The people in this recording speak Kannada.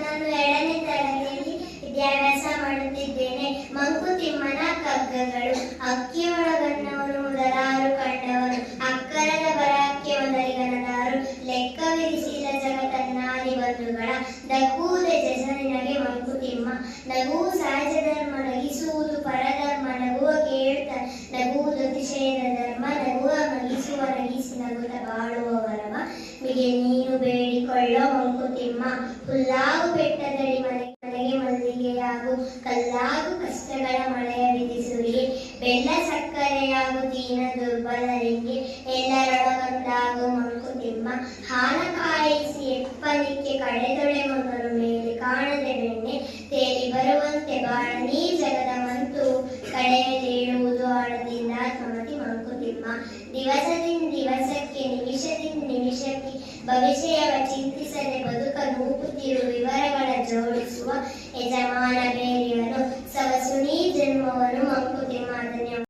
ನಾನು ಎರಡನೇ ತರಗತಿಯಲ್ಲಿ ವಿದ್ಯಾಭ್ಯಾಸ ಮಾಡುತ್ತಿದ್ದೇನೆ. ಮಂಕುತಿಮ್ಮನ ಕಗ್ಗಗಳು. ಅಕ್ಕಿಯೊಳಗನ್ನವನು ಮೊದಲಾರು ಕಂಡವನು ಅಕ್ಕರದ ಬರಕ್ಕೆ ಮೊದಲಿಗನದಾರು ಲೆಕ್ಕವಿರಿಸಿದ ಜಗತ್ತನ್ನಾದಿ ಬಂಧುಗಳ. ನಗುವುದೇ ಜಸರಿನಗೆ ಮಂಕುತಿಮ್ಮ ನಗುವು ಸಹಜ ಧರ್ಮ ನಗಿಸುವುದು ಪರಧರ್ಮ. ನಗುವ ಕೇಳ್ತ ನಗುವುದು ಅತಿಶಯದ ಮಂಕುತಿಮ್ಮ ಹುಲ್ಲಾಗು ಬೆಟ್ಟದಡಿ ಮನೆ ಮನೆಗೆ ಮಲ್ಲಿಗೆಯಾಗು ಕಲ್ಲಾಗು ಕಷ್ಟಗಳ ಮಳೆಯ ವಿಧಿಸುವಿ. ಬೆಲ್ಲ ಸಕ್ಕರೆಯಾಗು ದೀನ ದುರ್ಬಲರಿಗೆ ಎಲ್ಲರೊಳಗೊಂದಾಗು ಮಂಕುತಿಮ್ಮ ಹಾಲ ಕಾಯಿಸಿ ಎಪ್ಪಲಿಕ್ಕೆ ಕಡೆದೊಳೆ ಮಗನು ಮೇಲೆ ಕಾಣದೆ ಬೆಣ್ಣೆ. ತೇಲಿ ಬರುವಂತೆ ಬಾಳ ನೀ ಜಗದ ಮಂತು. ಕಡೆಯದೇಳುವುದು ಆಳದಿಂದ ಆತ್ಮಮತಿ ಮಂಕುತಿಮ್ಮ ದಿವಸದಿಂದ ದಿವಸಕ್ಕೆ ನಿಮಿಷದಿಂದ ನಿಮಿಷಕ್ಕೆ ಭವಿಷ್ಯವ ಚಿಂತಿಸದೆ ಯಜಮಾನ ಬೇರೆಯವನು ಸವಸುನಿ ಜನ್ಮವನು ಮಂಕುತಿಮ್ಮ ಧನ್ಯವಾದ